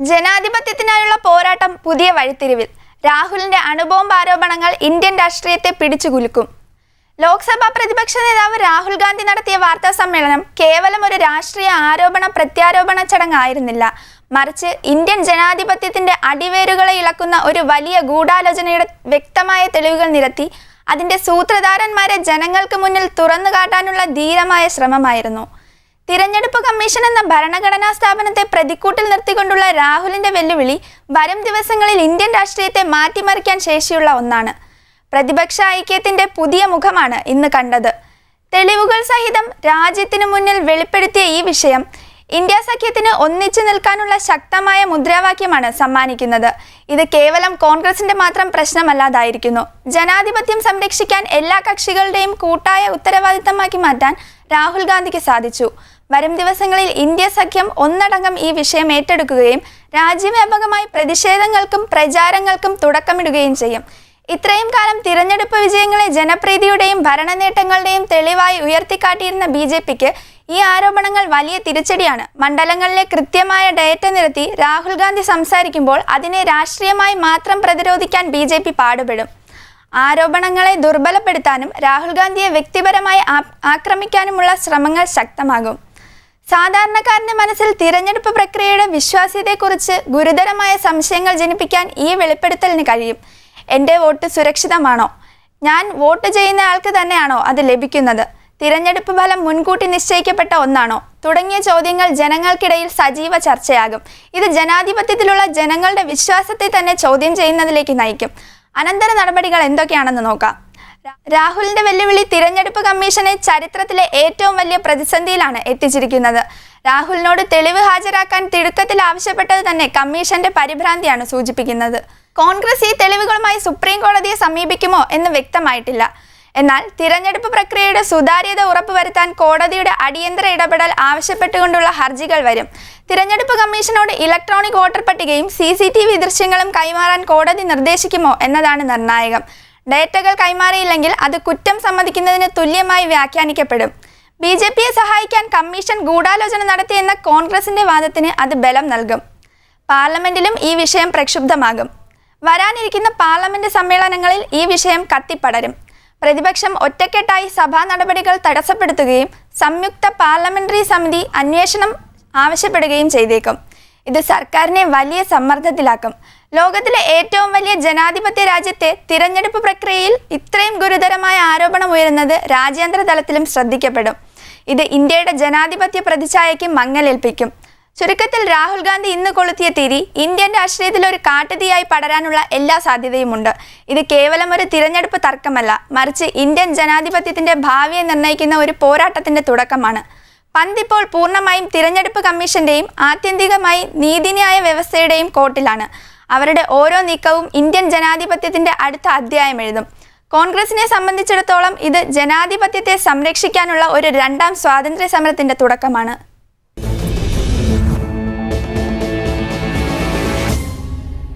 ജനാധിപത്യത്തിനായുള്ള പോരാട്ടം പുതിയ വഴിത്തിരിവിൽ. രാഹുലിന്റെ അണുബോംബ് ആരോപണങ്ങൾ ഇന്ത്യൻ രാഷ്ട്രീയത്തെ പിടിച്ചുകുലുക്കും ലോക്സഭാ പ്രതിപക്ഷ നേതാവ് രാഹുൽ ഗാന്ധി നടത്തിയ വാർത്താ സമ്മേളനം കേവലം ഒരു രാഷ്ട്രീയ ആരോപണ പ്രത്യാരോപണ ചടങ്ങായിരുന്നില്ല. മറിച്ച് ഇന്ത്യൻ ജനാധിപത്യത്തിന്റെ അടിവേരുകളെ ഇളക്കുന്ന ഒരു വലിയ ഗൂഢാലോചനയുടെ വ്യക്തമായ തെളിവുകൾ നിരത്തി അതിന്റെ സൂത്രധാരന്മാരെ ജനങ്ങൾക്ക് മുന്നിൽ തുറന്നു കാട്ടാനുള്ള ധീരമായ ശ്രമമായിരുന്നു. തിരഞ്ഞെടുപ്പ് കമ്മീഷൻ എന്ന ഭരണഘടനാ സ്ഥാപനത്തെ പ്രതിക്കൂട്ടിൽ നിർത്തിക്കൊണ്ടുള്ള രാഹുലിന്റെ വെല്ലുവിളി വരും ദിവസങ്ങളിൽ ഇന്ത്യൻ രാഷ്ട്രീയത്തെ മാറ്റിമറിക്കാൻ ശേഷിയുള്ള ഒന്നാണ്. പ്രതിപക്ഷ ഐക്യത്തിന്റെ പുതിയ മുഖമാണ് ഇന്ന് കണ്ടത്. തെളിവുകൾ സഹിതം രാജ്യത്തിന് മുന്നിൽ വെളിപ്പെടുത്തിയ ഈ വിഷയം ഇന്ത്യ സഖ്യത്തിന് ഒന്നിച്ചു നിൽക്കാനുള്ള ശക്തമായ മുദ്രാവാക്യമാണ് സമ്മാനിക്കുന്നത്. ഇത് കേവലം കോൺഗ്രസിന്റെ മാത്രം പ്രശ്നമല്ലാതായിരിക്കുന്നു. ജനാധിപത്യം സംരക്ഷിക്കാൻ എല്ലാ കക്ഷികളുടെയും കൂട്ടായ ഉത്തരവാദിത്തമാക്കി മാറ്റാൻ രാഹുൽ ഗാന്ധിക്ക് സാധിച്ചു. വരും ദിവസങ്ങളിൽ ഇന്ത്യ സഖ്യം ഒന്നടങ്കം ഈ വിഷയം ഏറ്റെടുക്കുകയും രാജ്യവ്യാപകമായി പ്രതിഷേധങ്ങൾക്കും പ്രചാരങ്ങൾക്കും തുടക്കമിടുകയും ചെയ്യും. ഇത്രയും കാലം തിരഞ്ഞെടുപ്പ് വിജയങ്ങളെ ജനപ്രീതിയുടെയും ഭരണ നേട്ടങ്ങളുടെയും തെളിവായി ഉയർത്തിക്കാട്ടിയിരുന്ന ബി ജെ പിക്ക് ഈ ആരോപണങ്ങൾ വലിയ തിരിച്ചടിയാണ്. മണ്ഡലങ്ങളിലെ കൃത്യമായ ഡേറ്റ നിരത്തി രാഹുൽ ഗാന്ധി സംസാരിക്കുമ്പോൾ അതിനെ രാഷ്ട്രീയമായി മാത്രം പ്രതിരോധിക്കാൻ ബി പാടുപെടും. ആരോപണങ്ങളെ ദുർബലപ്പെടുത്താനും രാഹുൽ ഗാന്ധിയെ വ്യക്തിപരമായി ആക്രമിക്കാനുമുള്ള ശ്രമങ്ങൾ ശക്തമാകും. സാധാരണക്കാരന്റെ മനസ്സിൽ തിരഞ്ഞെടുപ്പ് പ്രക്രിയയുടെ വിശ്വാസ്യതയെക്കുറിച്ച് ഗുരുതരമായ സംശയങ്ങൾ ജനിപ്പിക്കാൻ ഈ വെളിപ്പെടുത്തലിന് കഴിയും. എന്റെ വോട്ട് സുരക്ഷിതമാണോ? ഞാൻ വോട്ട് ചെയ്യുന്ന ആൾക്ക് തന്നെയാണോ അത് ലഭിക്കുന്നത്? തിരഞ്ഞെടുപ്പ് ഫലം മുൻകൂട്ടി നിശ്ചയിക്കപ്പെട്ട ഒന്നാണോ? തുടങ്ങിയ ചോദ്യങ്ങൾ ജനങ്ങൾക്കിടയിൽ സജീവ ചർച്ചയാകും. ഇത് ജനാധിപത്യത്തിലുള്ള ജനങ്ങളുടെ വിശ്വാസത്തെ തന്നെ ചോദ്യം ചെയ്യുന്നതിലേക്ക് നയിക്കും. അനന്തര നടപടികൾ എന്തൊക്കെയാണെന്ന് നോക്കാം. രാഹുലിന്റെ വെല്ലുവിളി തിരഞ്ഞെടുപ്പ് കമ്മീഷനെ ചരിത്രത്തിലെ ഏറ്റവും വലിയ പ്രതിസന്ധിയിലാണ് എത്തിച്ചിരിക്കുന്നത്. രാഹുലിനോട് തെളിവ് ഹാജരാക്കാൻ തിടുക്കത്തിൽ ആവശ്യപ്പെട്ടത് തന്നെ കമ്മീഷന്റെ പരിഭ്രാന്തിയാണ് സൂചിപ്പിക്കുന്നത്. കോൺഗ്രസ് ഈ തെളിവുകളുമായി സുപ്രീം കോടതിയെ സമീപിക്കുമോ എന്ന് വ്യക്തമായിട്ടില്ല. എന്നാൽ തിരഞ്ഞെടുപ്പ് പ്രക്രിയയുടെ സുതാര്യത ഉറപ്പുവരുത്താൻ കോടതിയുടെ അടിയന്തര ഇടപെടൽ ആവശ്യപ്പെട്ടുകൊണ്ടുള്ള ഹർജികൾ വരും. തിരഞ്ഞെടുപ്പ് കമ്മീഷനോട് ഇലക്ട്രോണിക് വോട്ടർ പട്ടികയും സി സി ടി വി ദൃശ്യങ്ങളും കൈമാറാൻ കോടതി നിർദ്ദേശിക്കുമോ എന്നതാണ് നിർണായകം. ഡേറ്റകൾ കൈമാറിയില്ലെങ്കിൽ അത് കുറ്റം സമ്മതിക്കുന്നതിന് തുല്യമായി വ്യാഖ്യാനിക്കപ്പെടും. ബി ജെ പിയെ സഹായിക്കാൻ കമ്മീഷൻ ഗൂഢാലോചന നടത്തിയെന്ന കോൺഗ്രസിന്റെ വാദത്തിന് അത് ബലം നൽകും. പാർലമെന്റിലും ഈ വിഷയം പ്രക്ഷുബ്ധമാകും. വരാനിരിക്കുന്ന പാർലമെന്റ് സമ്മേളനങ്ങളിൽ ഈ വിഷയം കത്തിപ്പടരും. പ്രതിപക്ഷം ഒറ്റക്കെട്ടായി സഭാ നടപടികൾ തടസ്സപ്പെടുത്തുകയും സംയുക്ത പാർലമെന്ററി സമിതി അന്വേഷണം ആവശ്യപ്പെടുകയും ചെയ്തേക്കും. ഇത് സർക്കാരിനെ വലിയ സമ്മർദ്ദത്തിലാക്കും. ലോകത്തിലെ ഏറ്റവും വലിയ ജനാധിപത്യ രാജ്യത്തെ തിരഞ്ഞെടുപ്പ് പ്രക്രിയയിൽ ഇത്രയും ഗുരുതരമായ ആരോപണം ഉയരുന്നത് രാജ്യാന്തര തലത്തിലും ശ്രദ്ധിക്കപ്പെടും. ഇത് ഇന്ത്യയുടെ ജനാധിപത്യ പ്രതിച്ഛായയ്ക്ക് മങ്ങലേൽപ്പിക്കും. ചുരുക്കത്തിൽ രാഹുൽ ഗാന്ധി ഇന്ന് കൊളുത്തിയ തിരി ഇന്ത്യൻ രാഷ്ട്രീയത്തിൽ ഒരു കാട്ടുതീയായി പടരാനുള്ള എല്ലാ സാധ്യതയുമുണ്ട്. ഇത് കേവലം ഒരു തിരഞ്ഞെടുപ്പ് തർക്കമല്ല മറിച്ച് ഇന്ത്യൻ ജനാധിപത്യത്തിന്റെ ഭാവിയെ നിർണയിക്കുന്ന ഒരു പോരാട്ടത്തിന്റെ തുടക്കമാണ്. പന്തിപ്പോൾ പൂർണമായും തിരഞ്ഞെടുപ്പ് കമ്മീഷന്റെയും ആത്യന്തികമായി നീതിന്യായ വ്യവസ്ഥയുടെയും കോട്ടിലാണ്. അവരുടെ ഓരോ നീക്കവും ഇന്ത്യൻ ജനാധിപത്യത്തിന്റെ അടുത്ത അധ്യായം എഴുതും. കോൺഗ്രസിനെ സംബന്ധിച്ചിടത്തോളം ഇത് ജനാധിപത്യത്തെ സംരക്ഷിക്കാനുള്ള ഒരു രണ്ടാം സ്വാതന്ത്ര്യ സമരത്തിന്റെ തുടക്കമാണ്.